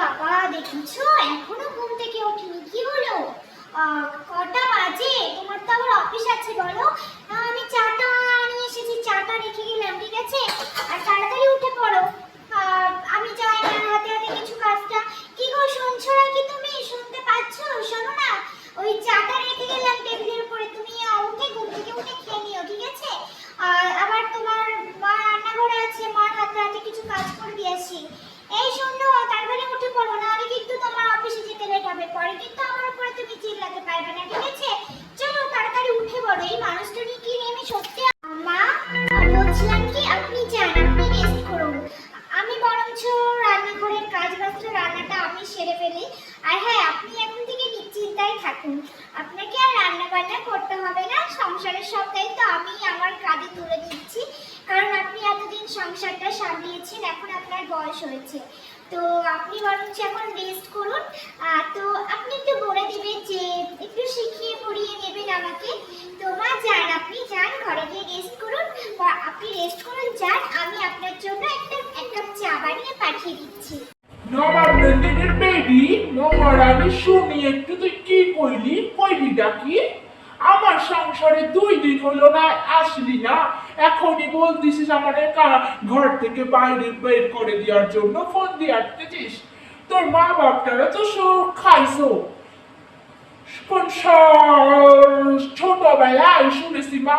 বাবা, দেখেছ? এখনও ঘুম থেকে ওঠেনি, কি হলো? কটা বাজে? তোমার তো আবার অফিস আছে, বলো। আমি চাটা নিয়ে এসেছি, চাটা রেখে গেলাম, ঠিক আছে? আর তাড়াতাড়ি উঠে পড়ো। আমি যাই না হাতে হাতে কিছু কাজটা। কি গো, শুনছো নাকি তুমি? শুনতে পাচ্ছ? শোনো সংসারটা সামলিয়েছেন, এখন আপনার বয়স হয়েছে। তো আপনি বরঞ্চ এখন রেস্ট করুন। তো আপনি একটু বলে দিবেন যে, একটু শিখিয়ে পড়িয়ে নেবেন আমাকে। তো মা, যান আপনি, যান, ঘরে গিয়ে রেস্ট করুন। আপনি রেস্ট করুন, যান, আমি আপনার জন্য একটা, এক কাপ চা বানিয়ে পাঠিয়ে দিচ্ছি। বেবি আমি শুনি, একটু তুই কি কইলি? কইলি ডাকি? আমার সংসারে দুই দিন হলো না, আসলি না। এখনই বলতিস আমার ঘর থেকে বাইরে বের করে দেওয়ার জন্য ফোন দিয়ে আটকেছিস? তোর মা বাপটারা তো সব খাইছো। ছোটবেলায় শুনেছি মা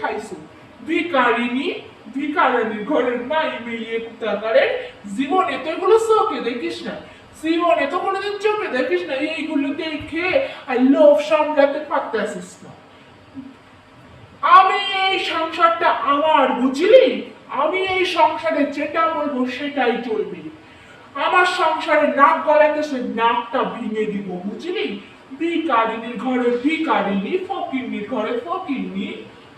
খাইছো। ভিকারিনী ঘরের মাই মেয়ে কুতাকারের জীবনে তো এগুলো চোখে দেখিস না। জীবনে তো কোনোদিন চোখে দেখিস না, এইগুলো দেখে আর লোভ সামলাতে পারতেছিস না। আমি সংসারটা আমার, বুঝলি? আমি এই সংসারে যেটা বলব সেটাই চলবে। আমার সংসারে নাক গলাতে সে নাকটা ভেঙে দিব, বুঝলি? ভিকারিনীর ঘরে ভিকারিনী ফকিন্নির ঘরে ফকিন্নি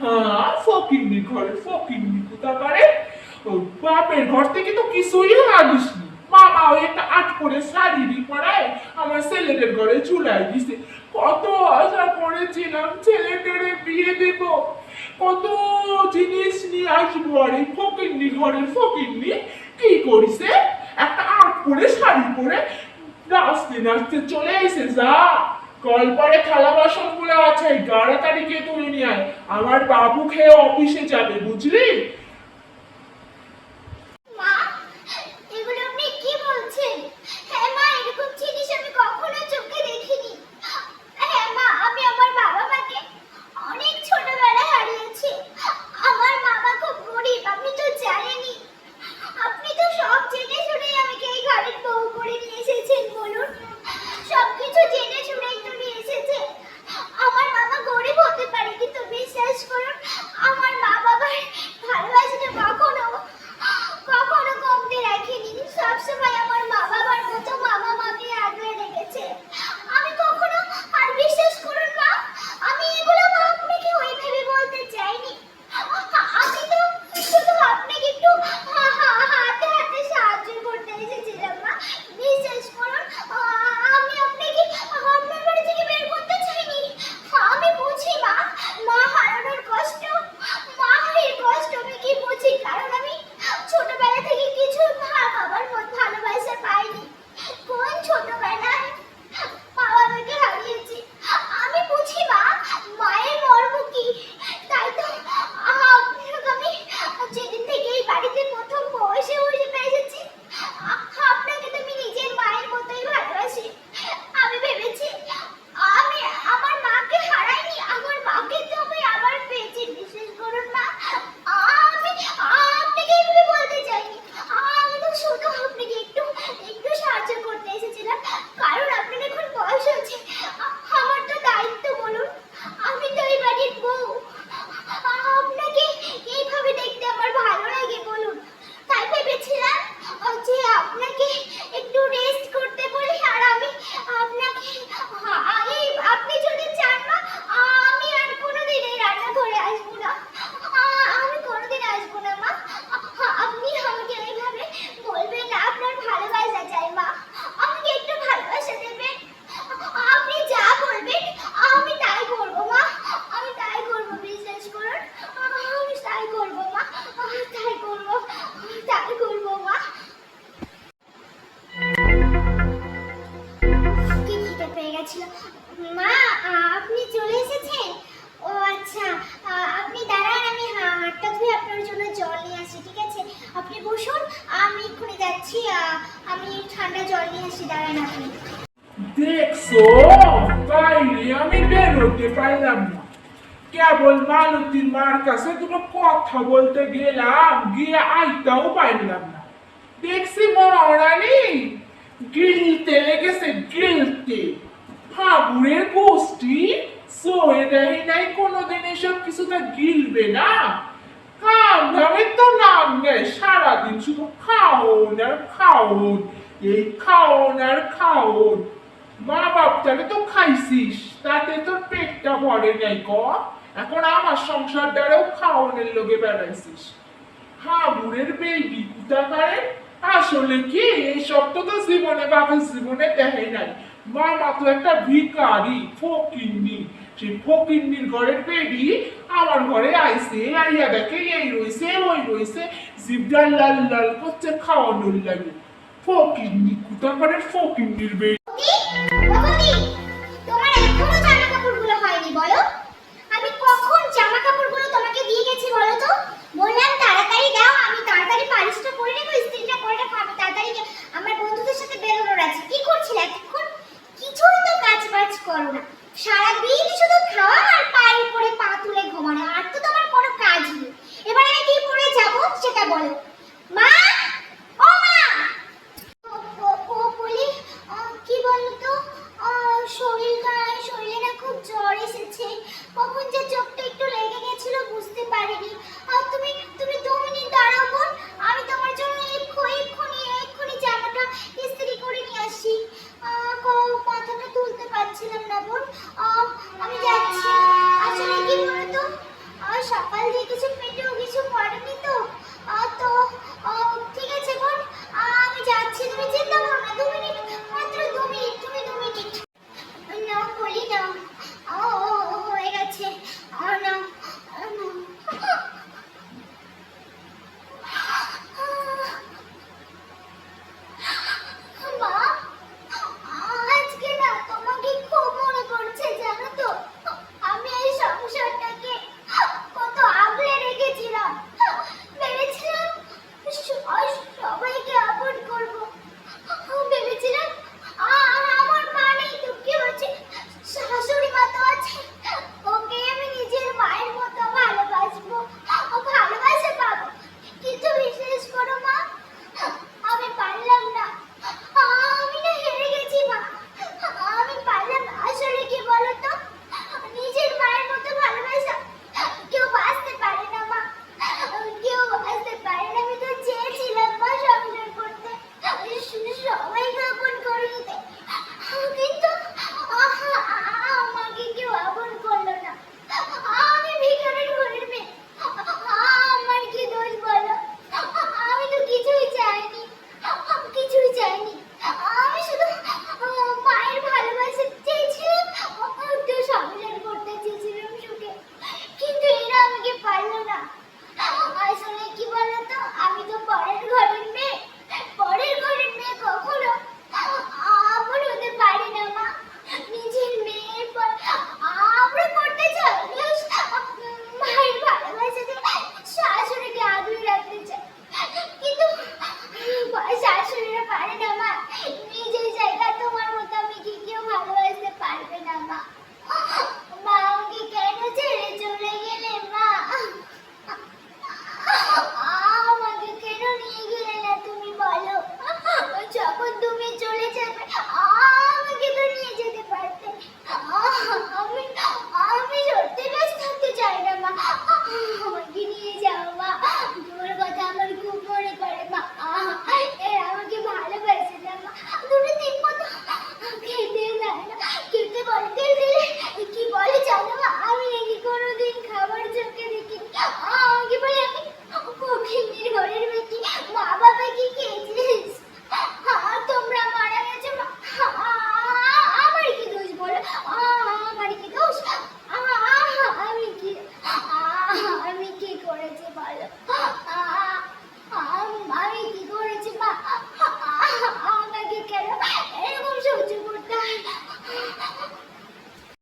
হ্যাঁ ফকিন্নির ঘরে ও, বাপের ঘর থেকে তো কিছুই মামা ওই একটা আট করে শাড়ি আমার ছেলেদের ঘরে চুলাই দিছে। কত আশা করেছিলাম ছেলেদের বিয়ে দেব। কত জিনিস নিয়ে আসব আর এই ফকিন্নি ঘরের ফকিন্নি? কি করিছে একটা আট পরে শাড়ি পরে নাচতে নাচতে চলে এসে যা। কল পরে থালা বাসনগুলো আছে গাড়া তারিখে তুলে নিয়ে আয়। আমার বাবু খেয়ে অফিসে যাবে, বুঝলি? গেছিল মা, আপনি চলে এসেছেন? ও আচ্ছা আপনি দাঁড়ান, আমি হাতটা ধুয়ে আপনার জন্য জল নিয়ে আসি, ঠিক আছে? আপনি বসুন, আমি এক্ষুনি যাচ্ছি আমি ঠান্ডা জল নিয়ে আসি, দাঁড়ান আপনি। দেখছ? বাইরে আমি বেরোতে পারলাম না। কেবল মালতীর মার কাছে দুটো কথা বলতে গেলাম, গিয়ে আইতাও পারলাম না। দেখছি মহারানী, গিলতে লেগেছে, গিলতে। ফাগুনের গোষ্ঠী, সোয়ে দেয় নাই কোনোদিন এসব কিছুটা গিলবে না। তো নাম সারাদিন শুধু খাওন আর খাওন এই খাওন আর খাওন মা বাপটাকে তো খাইছিস, তাতে পেটটা ভরে নাই ক। এখন আমার সংসার দ্বারাও খাওয়ানোর লোকে বেড়াইছিস। হাবুরের বেবি কুতাকারের আসলে কি এই সব তো তো জীবনে, বাপের জীবনে দেখে নাই। মামা একটা ভিকারি ফকিন্নি। সেই ফকিন্নির ঘরের বেডি আমার ঘরে আইসে আইয়া দেখে এই রইছে ওই রইছে। জিবডা লাল লাল করছে, খাওয়ানোর লাগে। ফকিন্নি করে ফকিন্নির বেবি